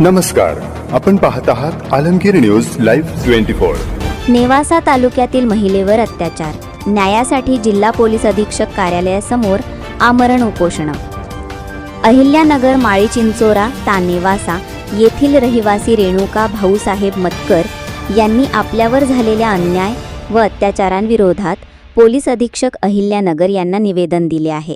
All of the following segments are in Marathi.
नमस्कार आपण पाहत आहात Alamgir news live twenty four. Nevasa तालुक्यातील महिलेवर अत्याचार. न्यायासाठी जिल्हा पोलीस अधीक्षक कार्यालयासमोर आमरण उपोषण. अहिल्यानगर माळी चिंचोरा तानेवासा येथील रहिवासी रेणुका भाऊसाहेब मतकर यांनी आपल्यावर झालेल्या अन्याय व अत्याचारांविरोधात पोलीस अधीक्षक अहिल्यानगर यांना निवेदन दिले आहे.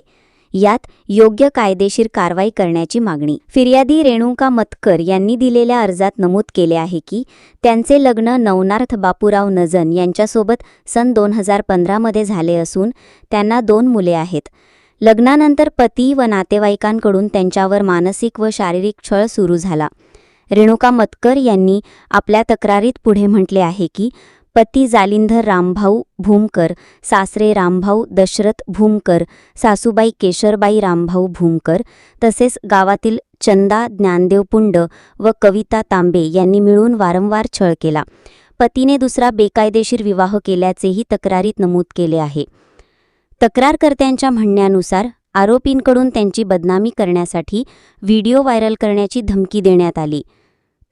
यात योग्य कायदेशीर कारवाई करण्याची मागणी. फिर्यादी रेणुका मतकर यांनी दिलेल्या अर्जात नमूद केले आहे की त्यांचे लग्न नवनार्थ बापूराव नजन यांच्यासोबत सन दोन हजार पंधरामध्ये झाले असून त्यांना दोन मुले आहेत. लग्नानंतर पती व नातेवाईकांकडून त्यांच्यावर मानसिक व शारीरिक छळ सुरू झाला. रेणुका मतकर यांनी आपल्या तक्रारीत पुढे म्हटले आहे की पती जालिंधर रामभाऊ भूमकर सासरे रामभाऊ दशरथ भूमकर सासूबाई केशरबाई रामभाऊ भूमकर तसेच गावातील चंदा ज्ञानदेव पुंड व कविता तांबे यांनी मिळून वारंवार छळ केला. पतीने दुसरा बेकायदेशीर विवाह केल्याचेही तक्रारीत नमूद केले आहे. तक्रारकर्त्यांच्या म्हणण्यानुसार आरोपींकडून त्यांची बदनामी करण्यासाठी व्हिडिओ व्हायरल करण्याची धमकी देण्यात आली.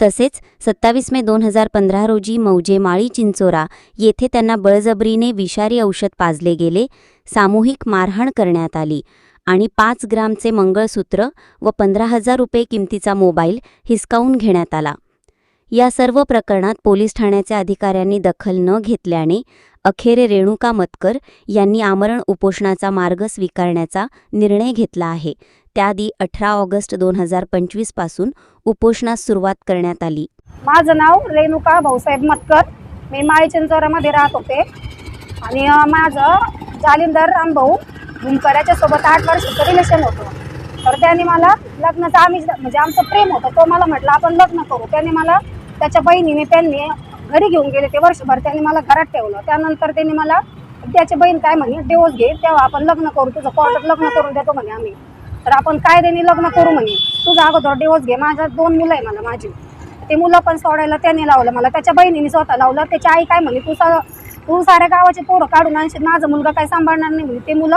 तसेच सत्तावीस मे दोन हजार पंधरा रोजी मौजे माळी चिंचोरा येथे त्यांना बळजबरीने विषारी औषध पाजले गेले सामूहिक मारहाण करण्यात आली आणि पाच ग्रामचे मंगळसूत्र व पंधरा हजार रुपये किमतीचा मोबाईल हिसकावून घेण्यात आला. या सर्व प्रकरणात पोलीस ठाण्याच्या अधिकाऱ्यांनी दखल न घेतल्याने अखेर रेणुका मतकर यांनी आमरण उपोषणाचा मार्ग स्वीकारण्याचा निर्णय घेतला आहे. त्याआधी अठरा ऑगस्ट दोन हजार पंचवीसपासून उपोषणास सुरुवात करण्यात आली. माझं नाव रेणुका भाऊसाहेब मतकर मी माळी चिंचोरामध्ये राहत होते. आणि माझं जालिंदर रामभाऊ भूमकर सोबत आठ वर्षाचं रिलेशन होतं. तर त्याने मला लग्नाचं आम्ही म्हणजे आमचं प्रेम होतं तो मला म्हटलं आपण लग्न करू. त्याने मला त्याच्या बहिणीने त्यांनी घरी घेऊन गेले ते वर्षभर. त्यांनी मला घरात ठेवलं. त्यानंतर त्यांनी मला त्याची बहीण काय म्हणे डिवोर्स घे तेव्हा आपण लग्न करू तुझं कोर्टात लग्न करून देतो म्हणे आम्ही. तर आपण कायद्याने लग्न करू म्हणे. तुझा अगोदर डिवोर्स घे माझ्या दोन मुलं आहे मला माझी. ते मुलं पण सोडायला त्याने लावलं मला त्याच्या बहिणीने स्वतः लावलं. त्याची आई काय म्हणली तू सा तू साऱ्या गावाचे पोरं काढून आणशील माझा मुलगा काय सांभाळणार नाही म्हणे ते मुलं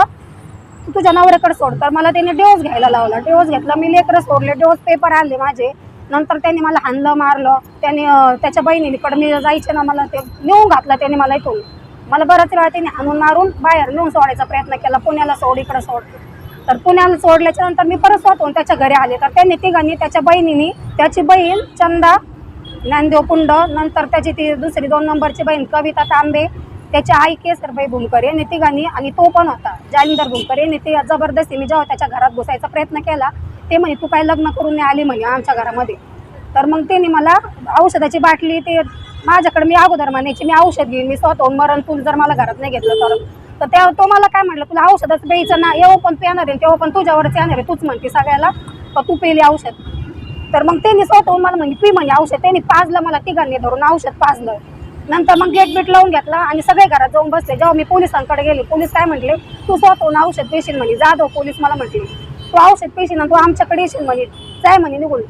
तू तुझ्या नवऱ्याकडे सोड. तर मला त्याने डिवोर्स घ्यायला लावला. डिवोर्स घेतला मी लेकरं सोडले डिवोर्स पेपर आणले माझे. नंतर त्याने मला हाणलं मारलं. त्याने त्याच्या बहिणीकडे मी जायचे ना मला ते नेऊन घातलं त्याने मला इथून. मला बराच वेळा त्याने हाणून मारून बाहेर नेऊन सोडायचा प्रयत्न केला पुण्याला सोड इकडं सोड. तर पुण्याला सोडल्याच्या नंतर मी परत स्वतःहून त्याच्या घरी आले. तर त्यांनी तिघांनी त्याच्या बहिणीनी त्याची बहीण चंदा ज्ञानदेव पुंड नंतर त्याची ती दुसरी दोन नंबरची बहीण कविता तांबे त्याची आई केसरबाई भूमकर यांनी तिघांनी आणि तो पण होता जालिंदर भूमकर. यांनी ती जबरदस्ती मी जेव्हा त्याच्या घरात घुसायचा प्रयत्न केला ते म्हणे तू काय लग्न करून नाही आली म्हणे आमच्या घरामध्ये. तर मग त्यांनी मला औषधाची बाटली ते माझ्याकडे मी अगोदर म्हणायची मी औषध घेईन मी स्वतःहून मरण तू जर मला घरात नाही घेतलं तर तर त्या तो मला काय म्हटलं तुला औषधच प्यायचं ना येऊ पण पेणार आहे तेव्हा पण तुझ्यावरच येणार आहे तूच म्हणते सगळ्याला तर तू पेली औषध? तर मग त्यांनी स्वतःहून मला म्हणजे पी म्हणजे औषध. त्यांनी पाजलं मला तिघांनी धरून औषध पाजलं. नंतर मग गेट बीट लावून घेतला आणि सगळे घरात जाऊन बसले. जेव्हा मी पोलिसांकडे गेले पोलीस काय म्हटले तू स्वतःहून औषध पेशील म्हणे जाधव पोलीस मला म्हटले. तू औषध पेशील ना तू आमच्याकडे येशील म्हणे जाय म्हणे निघून.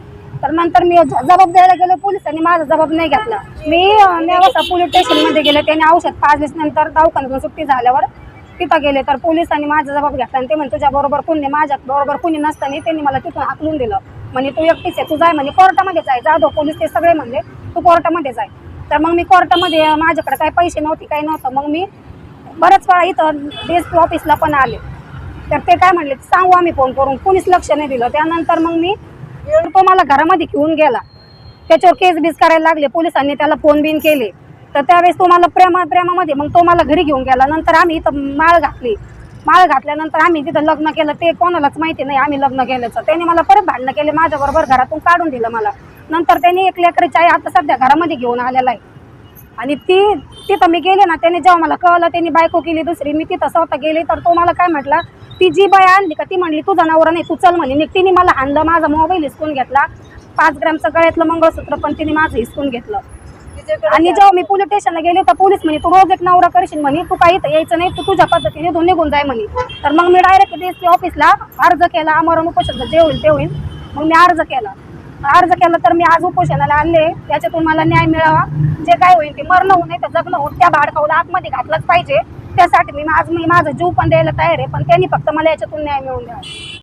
तर नंतर मी जबाब द्यायला गेलो पोलिसांनी माझा जबाब नाही घेतला. मी नेवासा पोलीस स्टेशनमध्ये गेले त्यांनी औषध पाजलीस नंतर दवाखान्यातून सुट्टी झाल्यावर तिथं गेले. तर पोलिसांनी माझा जबाब घेतला आणि ते म्हणजे तुझ्याबरोबर कुणी माझ्या बरोबर कुणी नसताना त्यांनी मला तिथून आकलून दिलं. म्हणजे तू एकटीच आहे तू जाय म्हणजे कोर्टामध्ये जाय. जाधव पोलीस ते सगळे म्हणले तू कोर्टामध्ये जाय. तर मग मी कोर्टामध्ये माझ्याकडे काही पैसे नव्हते काही नव्हतं. मग मी बऱ्याच वेळा इथं डी ऑफिसला पण आले. तर ते काय म्हणले सांगू आम्ही फोन करून कुणीच लक्ष नाही दिलं. त्यानंतर मग मी तो मला घरामध्ये घेऊन गेला. त्याच्यावर केस बीस करायला लागले. पोलिसांनी त्याला फोन बिन केले. तर त्यावेळेस तो मला प्रेमा प्रेमामध्ये मग तो मला घरी घेऊन गेला. नंतर आम्ही इथं माळ घातली. माळ घातल्यानंतर आम्ही तिथं लग्न केलं. ते कोणालाच माहिती नाही आम्ही लग्न केल्याचं. त्याने मला परत भांडणं केले. माझ्याबरोबर घरातून काढून दिलं मला. नंतर त्यांनी एक लेकरीची आई आता सध्या घरामध्ये घेऊन आलेला आहे. आणि ती तिथं मी गेले ना त्याने जेव्हा मला कळलं त्यांनी बायको केली दुसरी मी तिथं स्वतः गेले तर तो मला काय म्हटला ती जी बाय आणली का ती म्हणली तुझा नवरा नाही तू चल म्हणे. तिने मला आणलं माझा मोबाईल हिसकून घेतला. पाच ग्रॅमचं गळ्यातलं मंगळसूत्र पण तिने माझं हिसकून घेतलं. आणि जेव्हा मी पोलीस स्टेशनला गेले तर पोलीस म्हणे तू रोज एक नवरा करशील म्हणे तू काही यायचं नाही तू तुझ्या पद्धतीने दोन निघून जाय म्हणे. तर मग मी डायरेक्ट डी एस पी ऑफिसला अर्ज केला आमरण उपोषण जे होईल ते होईल मग मी अर्ज केला. अर्ज केला तर मी आज उपोषणाला आणले त्याच्यातून मला न्याय मिळावा. जे काय होईल ते मरणं होऊ नये तर जगणं होऊन त्या भाडकावला आतमध्ये घातलंच पाहिजे. त्यासाठी मी आज मी माझा जीव पण द्यायला तयार आहे पण त्यांनी फक्त मला याच्यातून न्याय मिळवून द्यावा.